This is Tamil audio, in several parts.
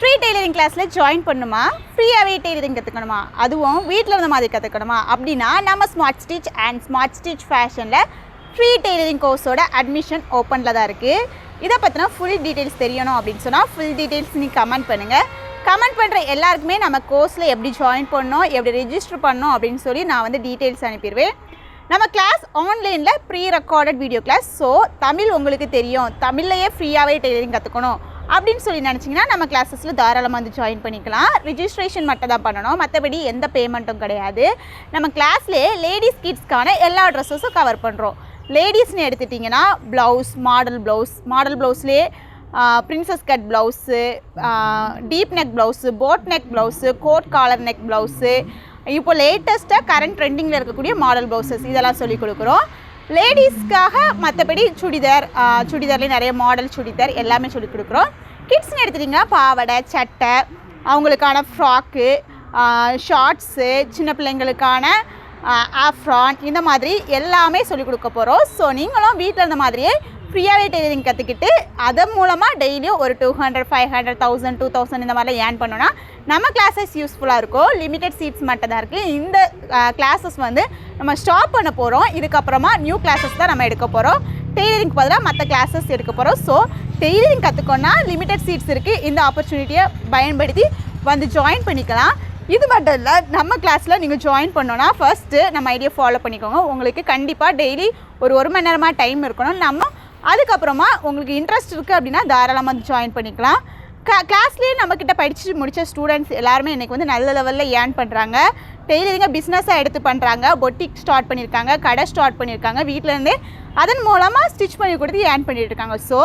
ஃப்ரீ டெய்லரிங் கிளாஸில் ஜாயின் பண்ணுமா? ஃப்ரீயாகவே டெய்லரிங் கற்றுக்கணுமா அதுவும் வீட்டில் இருந்த மாதிரி கற்றுக்கணுமா அப்படின்னா நம்ம smart stitch and smart stitch ஃபேஷனில் free tailoring கோர்ஸோட அட்மிஷன் ஓப்பனில் தான் இருக்குது இதை பற்றினா ஃபுல் டீட்டெயில்ஸ் தெரியணும் அப்படின்னு சொன்னால் ஃபுல் டீட்டெயில்ஸ் நீ கமெண்ட் பண்ணுங்கள் கமெண்ட் பண்ணுற எல்லாருக்குமே நம்ம கோர்ஸில் எப்படி ஜாயின் பண்ணணும் எப்படி ரெஜிஸ்டர் பண்ணணும் அப்படின்னு சொல்லி நான் வந்து டீட்டெயில்ஸ் அனுப்பிடுவேன். நம்ம கிளாஸ் ஆன்லைனில் pre recorded video class so Tamil உங்களுக்கு தெரியும். தமிழ்லையே ஃப்ரீயாகவே டெய்லரிங் கற்றுக்கணும் அப்படின்னு சொல்லி நினச்சிங்கன்னா நம்ம கிளாஸஸில் தாராளமாக வந்து ஜாயின் பண்ணிக்கலாம். ரிஜிஸ்ட்ரேஷன் மட்டும் தான் பண்ணணும். மற்றபடி எந்த பேமெண்ட்டும் கிடையாது. நம்ம கிளாஸ்லேயே லேடிஸ் கிட்ஸ்க்கான எல்லா ட்ரெஸ்ஸஸும் கவர் பண்ணுறோம் லேடிஸ்னு எடுத்துட்டிங்கன்னா blouse model blouse model ப்ளவுஸ்லேயே princess cut blouse deep neck blouse boat neck blouse coat collar neck blouse இப்போ லேட்டஸ்ட்டாக கரண்ட் ட்ரெண்டிங்கில் இருக்கக்கூடிய மாடல் ப்ளவுசஸ் இதெல்லாம் சொல்லி கொடுக்குறோம். லேடிஸ்க்காக மற்றபடி சுடிதார் சுடிதார்லேயும் சுடிதார்லேயே நிறைய மாடல் சுடிதார் எல்லாமே சொல்லி கொடுக்குறோம். கிட்ஸ்னு எடுத்துட்டிங்கன்னா பாவாடை சட்டை அவங்களுக்கான ஃப்ராக்கு ஷார்ட்ஸு சின்ன பிள்ளைங்களுக்கான ஆஃப்ரான் இந்த மாதிரி எல்லாமே சொல்லிக் கொடுக்க போகிறோம் ஸோ நீங்களும் வீட்டில் இருந்த மாதிரியே ஃப்ரீயாகவே டெய்லரிங் கற்றுக்கிட்டு அதன் மூலமாக டெய்லியும் ஒரு two hundred five hundred thousand two thousand இந்த மாதிரிலாம் ஏர்ன் பண்ணோன்னா நம்ம கிளாஸஸ் யூஸ்ஃபுல்லாக இருக்கும் லிமிடெட் சீட்ஸ் மட்டும் தான் இருக்குது இந்த கிளாஸஸ் வந்து நம்ம ஸ்டாப் பண்ண போகிறோம் இதுக்கப்புறமா நியூ கிளாஸஸ் தான் நம்ம எடுக்க போகிறோம் டெய்லரிங் பதிலாக மற்ற கிளாஸஸ் எடுக்க போகிறோம் ஸோ டெய்லரிங் கற்றுக்கோன்னா லிமிடெட் சீட்ஸ் இருக்குது இந்த ஆப்பர்ச்சுனிட்டியை பயன்படுத்தி வந்து ஜாயின் பண்ணிக்கலாம். இது மட்டும் இல்லை நம்ம கிளாஸில் நீங்கள் ஜாயின் பண்ணோன்னா ஃபர்ஸ்ட்டு நம்ம ஐடியா ஃபாலோ பண்ணிக்கோங்க. உங்களுக்கு கண்டிப்பாக டெய்லி ஒரு ஒரு மணி நேரமாக டைம் இருக்கணும். நம்ம அதுக்கப்புறமா உங்களுக்கு இன்ட்ரெஸ்ட் இருக்குது அப்படின்னா தாராளமாக வந்து ஜாயின் பண்ணிக்கலாம் க கிளாஸ்லேயே நம்மக்கிட்ட படித்து முடித்த ஸ்டூடெண்ட்ஸ் எல்லாருமே இன்றைக்கி வந்து நல்ல லெவலில் ஏர்ன் பண்ணுறாங்க டெய்லரிங்கை பிஸ்னஸாக எடுத்து பண்ணுறாங்க பொட்டிக் ஸ்டார்ட் பண்ணியிருக்காங்க கடை ஸ்டார்ட் பண்ணியிருக்காங்க வீட்டிலேருந்தே அதன் மூலமாக ஸ்டிச் பண்ணி கொடுத்து ஏர்ன் பண்ணிகிட்டு இருக்காங்க. ஸோ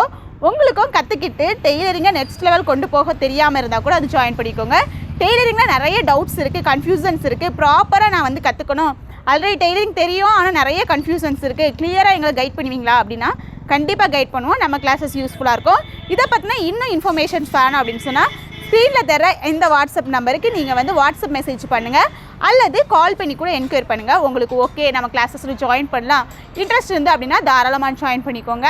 உங்களுக்கும் கற்றுக்கிட்டு டெய்லரிங்கை நெக்ஸ்ட் லெவல் கொண்டு போக தெரியாமல் இருந்தால் கூட அது ஜாயின் பண்ணிக்கோங்க. டெய்லரிங்கில் நிறைய டவுட்ஸ் இருக்குது கன்ஃபியூசன்ஸ் இருக்குது ப்ராப்பராக நான் வந்து கற்றுக்கணும் ஆல்ரெடி டெய்லரிங் தெரியும் ஆனால் நிறைய கன்ஃபியூசன்ஸ் இருக்குது கிளியராக எங்களை கைட் பண்ணுவீங்களா அப்படின்னா கண்டிப்பாக கைட் பண்ணுவோம். நம்ம கிளாஸஸ் யூஸ்ஃபுல்லாக இருக்கும். இதை பற்றின இன்னும் இன்ஃபர்மேஷன்ஸ் வேணும் அப்படின்னு சொன்னால் ஸ்க்ரீனில் தர இந்த வாட்ஸ்அப் நம்பருக்கு நீங்கள் வந்து வாட்ஸ்அப் மெசேஜ் பண்ணுங்கள் அல்லது கால் பண்ணி கூட என்கொயர் பண்ணுங்கள் உங்களுக்கு ஓகே நம்ம கிளாஸஸில் ஜாயின் பண்ணலாம். இன்ட்ரெஸ்ட் இருந்து அப்படின்னா தாராளமாக ஜாயின் பண்ணிக்கோங்க.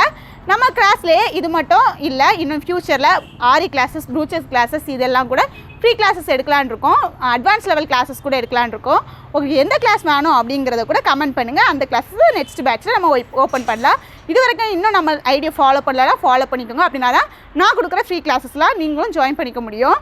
நம்ம கிளாஸ்லேயே இது மட்டும் இல்லை இன்னும் ஃப்யூச்சரில் ஆரி கிளாஸஸ் ப்ரூச்சர்ஸ் கிளாஸஸ் இதெல்லாம் கூட ஃப்ரீ கிளாஸஸ் எடுக்கலான் இருக்கோம். அட்வான்ஸ் லெவல் கிளாஸஸ் கூட எடுக்கலான் இருக்கோம். உங்களுக்கு எந்த கிளாஸ் வேணும் அப்படிங்கிறத கூட கமெண்ட் பண்ணுங்கள் அந்த கிளாஸஸ் நெக்ஸ்ட் பேட்ச்சில் நம்ம ஓப்பன் பண்ணலாம். இது வரைக்கும் இன்னும் நம்ம ஐடியா ஃபாலோ பண்ணலாம் ஃபாலோ பண்ணிக்கோங்க. அப்படின்னா தான் நான் கொடுக்குற ஃப்ரீ கிளாஸஸ்லாம் நீங்களும் ஜாயின் பண்ணிக்க முடியும்.